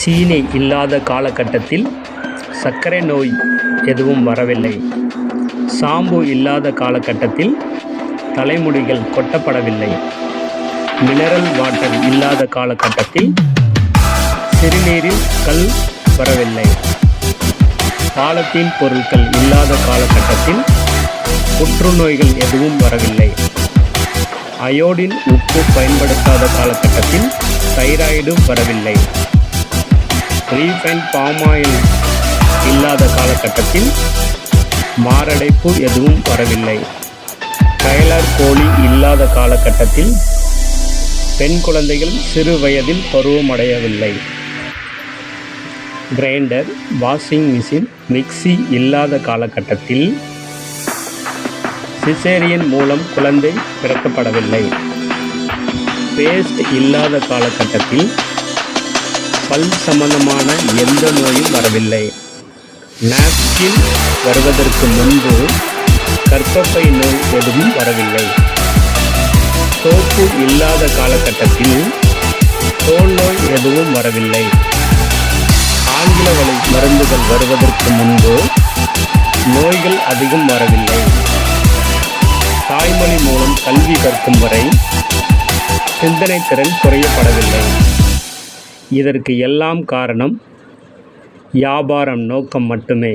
சீனி இல்லாத காலகட்டத்தில் சர்க்கரை நோய் எதுவும் வரவில்லை. சாம்பு இல்லாத காலகட்டத்தில் தலைமுடிகள் கொட்டப்படவில்லை. மினரல் வாட்டர் இல்லாத காலகட்டத்தில் சிறுநீரில் கல் வரவில்லை. காலத்தின் பொருட்கள் இல்லாத காலகட்டத்தில் புற்றுநோய்கள் எதுவும் வரவில்லை. அயோடின் உப்பு பயன்படுத்தாத காலகட்டத்தில் தைராய்டு வரவில்லை. ரீஃபைன் பாமாயில் இல்லாத காலகட்டத்தில் மாரடைப்பு எதுவும் வரவில்லை. டைலர் கோழி இல்லாத காலகட்டத்தில் பெண் குழந்தைகள் சிறு வயதில் பருவமடையவில்லை. கிரைண்டர் வாஷிங் மிஷின் மிக்ஸி இல்லாத காலகட்டத்தில் சிசேரியன் மூலம் குழந்தை பிறக்கப்படவில்லை. பேஸ்ட் இல்லாத காலகட்டத்தில் பல் சம்பந்தமான எந்த நோயும் வரவில்லை. நாப்கின் வருவதற்கு முன்பு கர்ப்பப்பை நோய் எதுவும் வரவில்லை. சோப்பு இல்லாத காலகட்டத்தில் தோல் நோய் எதுவும் வரவில்லை. ஆங்கில வலை மருந்துகள் வருவதற்கு முன்பு நோய்கள் அதிகம் வரவில்லை. தாய்மொழி மூலம் கல்வி கற்கும் வரை சிந்தனை திறன் குறையப்படவில்லை. இதற்கு எல்லாம் காரணம் வியாபாரம் நோக்கம் மட்டுமே.